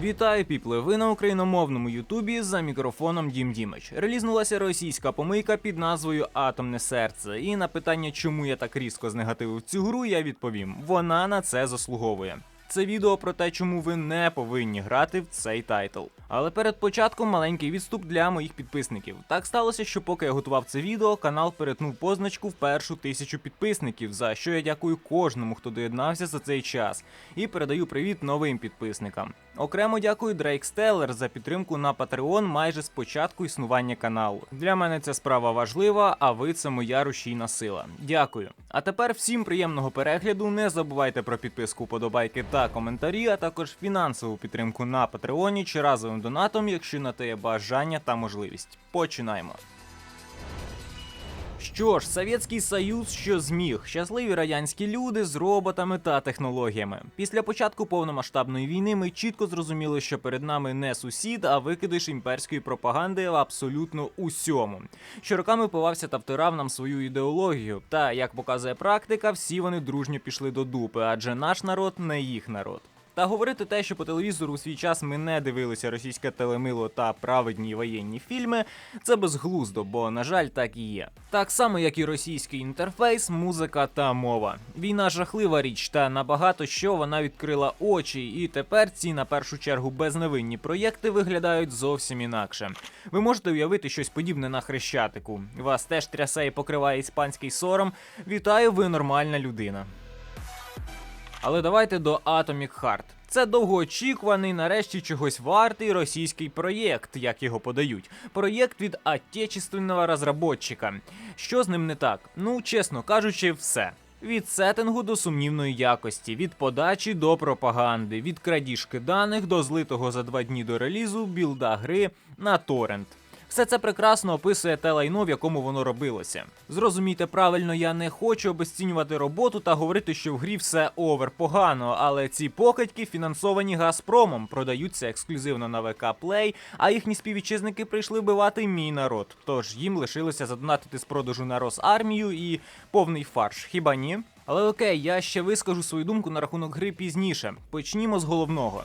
Вітаю, піпли! Ви на україномовному Ютубі за мікрофоном Дім Дімич. Релізнулася російська помийка під назвою Атомне серце. І на питання, чому я так різко знегативив цю гру, я відповім: вона на це заслуговує. Це відео про те, чому ви не повинні грати в цей тайтл. Але перед початком маленький відступ для моїх підписників. Так сталося, що поки я готував це відео, канал перетнув позначку в першу тисячу підписників, за що я дякую кожному, хто доєднався за цей час, і передаю привіт новим підписникам. Окремо дякую Дрейк Стеллер за підтримку на Patreon майже з початку існування каналу. Для мене ця справа важлива, а ви це моя рушійна сила. Дякую. А тепер всім приємного перегляду. Не забувайте про підписку, подобайки та коментарі, а також фінансову підтримку на Патреоні чи разовим донатом, якщо на те є бажання та можливість. Починаємо. Що ж, Совєтський Союз, що зміг, щасливі радянські люди з роботами та технологіями. Після початку повномасштабної війни ми чітко зрозуміли, що перед нами не сусід, а викидиш імперської пропаганди в абсолютно усьому. Що роками пивався та втирав нам свою ідеологію. Та як показує практика, всі вони дружньо пішли до дупи, адже наш народ не їх народ. Та говорити те, що по телевізору у свій час ми не дивилися російське телемило та праведні воєнні фільми, це безглуздо, бо на жаль, так і є. Так само, як і російський інтерфейс, музика та мова. Війна жахлива річ, та набагато що вона відкрила очі, і тепер ці на першу чергу безневинні проєкти виглядають зовсім інакше. Ви можете уявити щось подібне на хрещатику. Вас теж трясе і покриває іспанський сором. Вітаю, ви нормальна людина. Але давайте до Atomic Heart. Це довгоочікуваний, нарешті чогось вартий російський проєкт, як його подають. Проєкт від отечественного розробника. Що з ним не так? Ну, чесно кажучи, все. Від сеттингу до сумнівної якості, від подачі до пропаганди, від крадіжки даних до злитого за два дні до релізу білда гри на торрент. Все це прекрасно описує те лайно, в якому воно робилося. Зрозумійте правильно, я не хочу обесцінювати роботу та говорити, що в грі все овер погано, але ці покидьки фінансовані Газпромом, продаються ексклюзивно на ВК Play, а їхні співвітчизники прийшли вбивати мій народ. Тож їм лишилося задонатити з продажу на Росармію і повний фарш. Хіба ні? Але окей, я ще вискажу свою думку на рахунок гри пізніше. Почнімо з головного.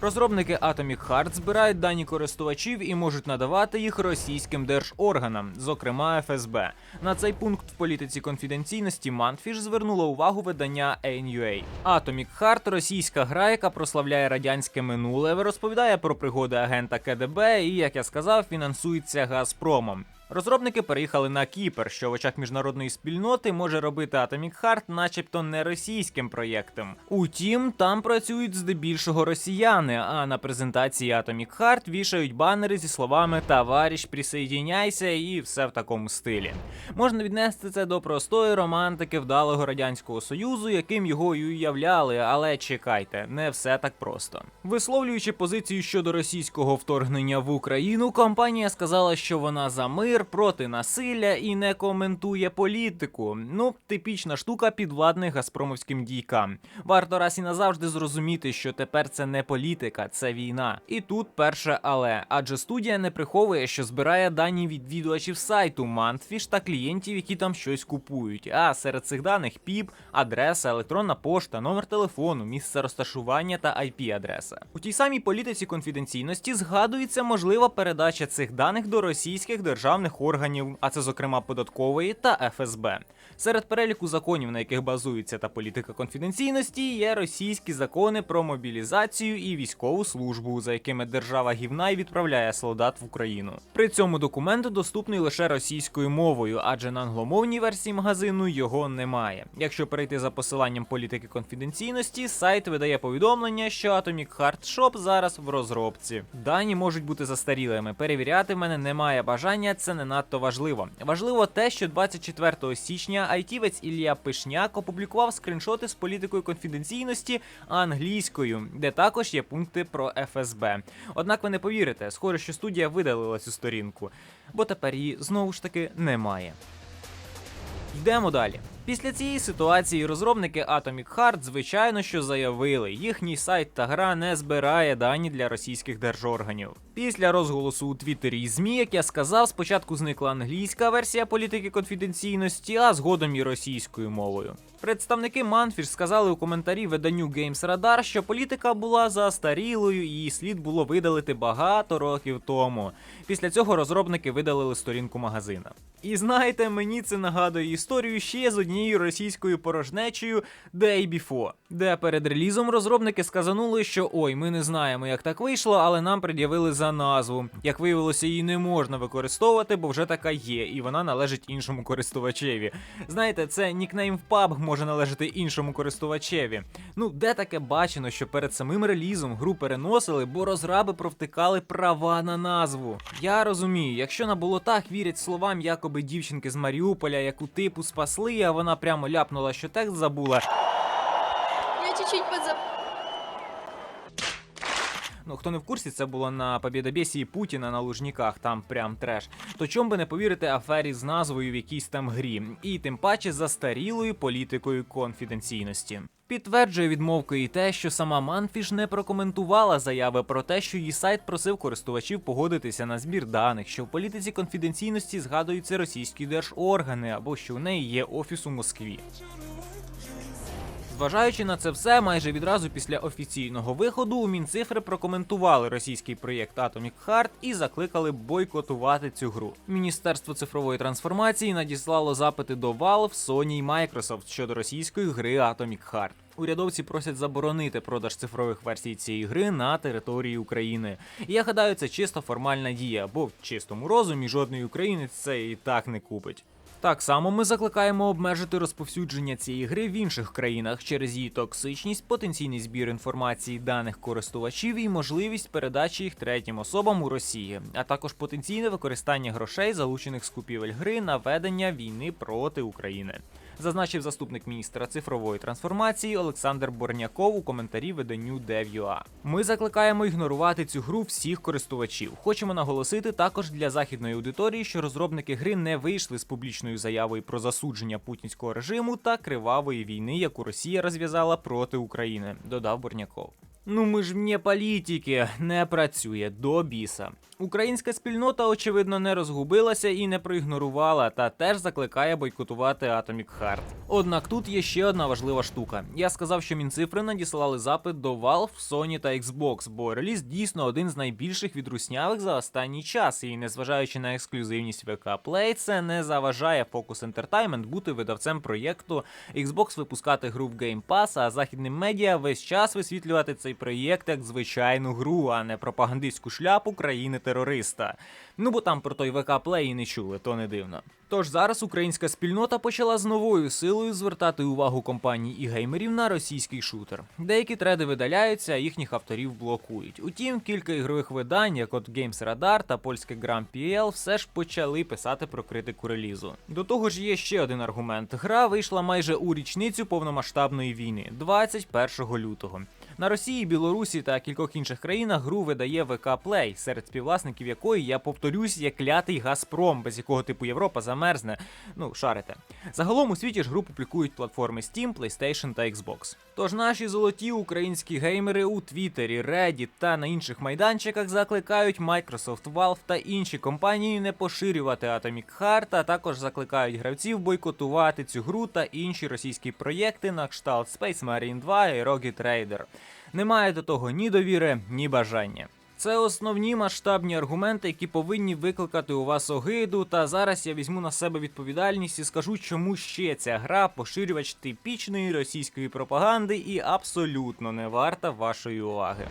Розробники Atomic Heart збирають дані користувачів і можуть надавати їх російським держорганам, зокрема ФСБ. На цей пункт в політиці конфіденційності Мантфіш звернуло увагу видання ANUA. Atomic Heart – російська гра, яка прославляє радянське минуле, розповідає про пригоди агента КДБ і, як я сказав, фінансується Газпромом. Розробники переїхали на Кіпр, що в очах міжнародної спільноти може робити Atomic Heart начебто не російським проєктом. Утім, там працюють здебільшого росіяни, а на презентації Atomic Heart вішають банери зі словами Товариш, присоединяйся і все в такому стилі. Можна віднести це до простої романтики вдалого радянського союзу, яким його і уявляли, але чекайте, не все так просто. Висловлюючи позицію щодо російського вторгнення в Україну, компанія сказала, що вона за мир проти насилля і не коментує політику. Ну, типічна штука підвладних газпромовським дійкам. Варто раз і назавжди зрозуміти, що тепер це не політика, це війна. І тут перше але, адже студія не приховує, що збирає дані відвідувачів сайту Mantfish та клієнтів, які там щось купують. А серед цих даних ПІП, адреса, електронна пошта, номер телефону, місце розташування та IP-адреса. У тій самій політиці конфіденційності згадується можлива передача цих даних до російських державних органів, а це зокрема податкової та ФСБ. Серед переліку законів, на яких базується та політика конфіденційності, є російські закони про мобілізацію і військову службу, за якими держава гівна й відправляє солдат в Україну. При цьому документ доступний лише російською мовою, адже на англомовній версії магазину його немає. Якщо перейти за посиланням політики конфіденційності, сайт видає повідомлення, що Atomic Heart Shop зараз в розробці. Дані можуть бути застарілими. Перевіряти в мене немає бажання, це не надто важливо. Важливо те, що 24 січня айтівець Ілля Пишняк опублікував скріншоти з політикою конфіденційності англійською, де також є пункти про ФСБ. Однак ви не повірите, схоже, що студія видалила цю сторінку, бо тепер її знову ж таки немає. Йдемо далі. Після цієї ситуації розробники Atomic Heart, звичайно, що заявили, їхній сайт та гра не збирає дані для російських держорганів. Після розголосу у Твіттері і ЗМІ, як я сказав, спочатку зникла англійська версія політики конфіденційності, а згодом і російською мовою. Представники Манфіш сказали у коментарі виданню Games Radar, що політика була застарілою і її слід було видалити багато років тому. Після цього розробники видалили сторінку магазина. І знаєте, мені це нагадує історію ще з однією російською порожнечею Day Before, де перед релізом розробники сказанули, що ой, ми не знаємо, як так вийшло, але нам пред'явили за назву. Як виявилося, її не можна використовувати, бо вже така є, і вона належить іншому користувачеві. Знаєте, це нікнейм в PUBG може належати іншому користувачеві. Ну, де таке бачено, що перед самим релізом гру переносили, бо розраби провтикали права на назву. Я розумію, якщо на болотах вірять словам якоби дівчинки з Маріуполя, яку типу спасли, а вона прямо ляпнула, що текст забула. Я чуть-чуть подзап... Ну, хто не в курсі, це було на побєдобєсії Путіна на Лужніках, там прям треш. То чом би не повірити афері з назвою в якійсь там грі, і тим паче застарілою політикою конфіденційності. Підтверджує відмовкою і те, що сама Манфіш не прокоментувала заяви про те, що її сайт просив користувачів погодитися на збір даних, що в політиці конфіденційності згадуються російські держоргани або що у неї є офіс у Москві. Зважаючи на це все, майже відразу після офіційного виходу у Мінцифри прокоментували російський проєкт Atomic Heart і закликали бойкотувати цю гру. Міністерство цифрової трансформації надіслало запити до Valve, Sony і Microsoft щодо російської гри Atomic Heart. Урядовці просять заборонити продаж цифрових версій цієї гри на території України. Я гадаю, це чисто формальна дія, бо в чистому розумі жодний українець це і так не купить. Так само ми закликаємо обмежити розповсюдження цієї гри в інших країнах через її токсичність, потенційний збір інформації даних користувачів і можливість передачі їх третім особам у Росії, а також потенційне використання грошей, залучених з купівель гри на ведення війни проти України. Зазначив заступник міністра цифрової трансформації Олександр Борняков у коментарі виданню Dev.ua. Ми закликаємо ігнорувати цю гру всіх користувачів. Хочемо наголосити також для західної аудиторії, що розробники гри не вийшли з публічною заявою про засудження путінського режиму та кривавої війни, яку Росія розв'язала проти України. Додав Борняков. Ну ми ж вне політики не працює до біса. Українська спільнота, очевидно, не розгубилася і не проігнорувала, та теж закликає бойкотувати Atomic Heart. Однак тут є ще одна важлива штука. Я сказав, що мінцифри надіслали запит до Valve, Sony та Xbox, бо реліз дійсно один з найбільших відруснявих за останній час. І незважаючи на ексклюзивність ВК Play, це не заважає Focus Entertainment бути видавцем проєкту, Xbox випускати гру в Game Pass, а західним медіа весь час висвітлювати цей проєкт як звичайну гру, а не пропагандистську шляпу країни терориста. Ну бо там про той ВК і не чули, то не дивно. Тож зараз українська спільнота почала з новою силою звертати увагу компаній і геймерів на російський шутер. Деякі треди видаляються, а їхніх авторів блокують. Утім, кілька ігрових видань, як от Games Radar та польське Gram.pl, все ж почали писати про критику релізу. До того ж, є ще один аргумент: гра вийшла майже у річницю повномасштабної війни, 21 лютого. На Росії, Білорусі та кількох інших країнах гру видає ВК Play, серед співвласників якої я повторюсь, є клятий Газпром, без якого типу Європа замерзне. Ну, шарите. Загалом у світі ж гру публікують платформи Steam, PlayStation та Xbox. Тож наші золоті українські геймери у Твіттері, Reddit та на інших майданчиках закликають Microsoft, Valve та інші компанії не поширювати Atomic Heart, а також закликають гравців бойкотувати цю гру та інші російські проєкти на кшталт Space Marine 2 і Rocket Raider. Немає до того ні довіри, ні бажання. Це основні масштабні аргументи, які повинні викликати у вас огиду. Та зараз я візьму на себе відповідальність і скажу, чому ще ця гра поширювач типічної російської пропаганди і абсолютно не варта вашої уваги.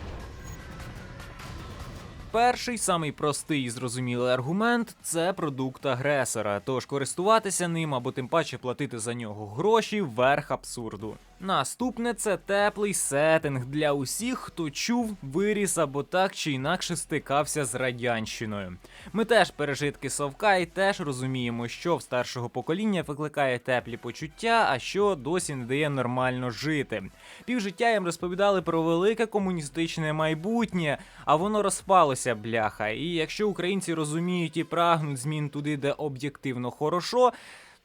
Перший самий простий і зрозумілий аргумент це продукт агресора. Тож користуватися ним або тим паче платити за нього гроші верх абсурду. Наступне це теплий сеттинг для усіх, хто чув, виріс або так чи інакше стикався з радянщиною. Ми теж пережитки совка і теж розуміємо, що в старшого покоління викликає теплі почуття, а що досі не дає нормально жити. Півжиття їм розповідали про велике комуністичне майбутнє, а воно розпалося, бляха. І якщо українці розуміють і прагнуть змін туди, де об'єктивно хорошо.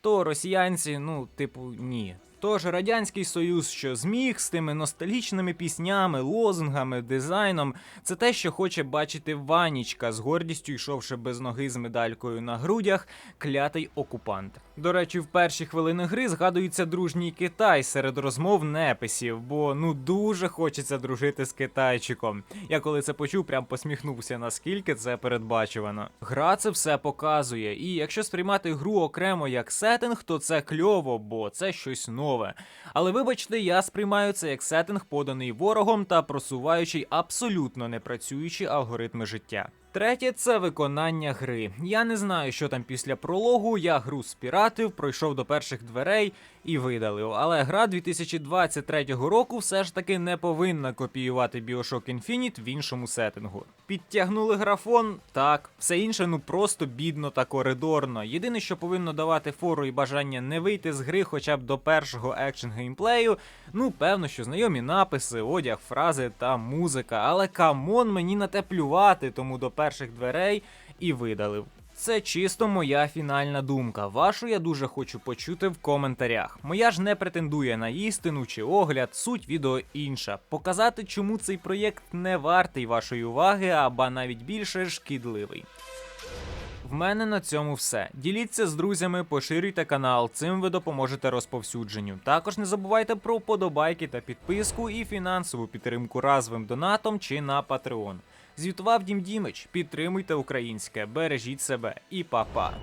то росіянці, ну, типу, ні. Тож Радянський Союз, що зміг з тими ностальгічними піснями, лозунгами, дизайном, це те, що хоче бачити Ванічка, з гордістю йшовши без ноги з медалькою на грудях, клятий окупант. До речі, в перші хвилини гри згадується дружній Китай серед розмов неписів, бо ну дуже хочеться дружити з китайчиком. Я коли це почув, прям посміхнувся, наскільки це передбачувано. Гра це все показує, і якщо сприймати гру окремо як сеттинг, то це кльово, бо це щось нове. Але вибачте, я сприймаю це як сеттинг, поданий ворогом та просуваючий абсолютно непрацюючі алгоритми життя. Третє це виконання гри. Я не знаю, що там після прологу. Я гру спіратив, пройшов до перших дверей і видалив. Але гра 2023 року все ж таки не повинна копіювати Bioshock Infinite в іншому сеттингу. Підтягнули графон, так, все інше ну просто бідно та коридорно. Єдине, що повинно давати фору і бажання не вийти з гри хоча б до першого екшн геймплею, ну певно, що знайомі написи, одяг, фрази та музика. Але камон мені на те плювати, тому до перших дверей і видалив. Це чисто моя фінальна думка. Вашу я дуже хочу почути в коментарях. Моя ж не претендує на істину чи огляд, суть відео інша. Показати, чому цей проєкт не вартий вашої уваги, або навіть більше шкідливий. В мене на цьому все. Діліться з друзями, поширюйте канал, цим ви допоможете розповсюдженню. Також не забувайте про вподобайки та підписку і фінансову підтримку разовим донатом чи на Patreon. Звітував Дім Дімич, підтримуйте українське, бережіть себе і па-па.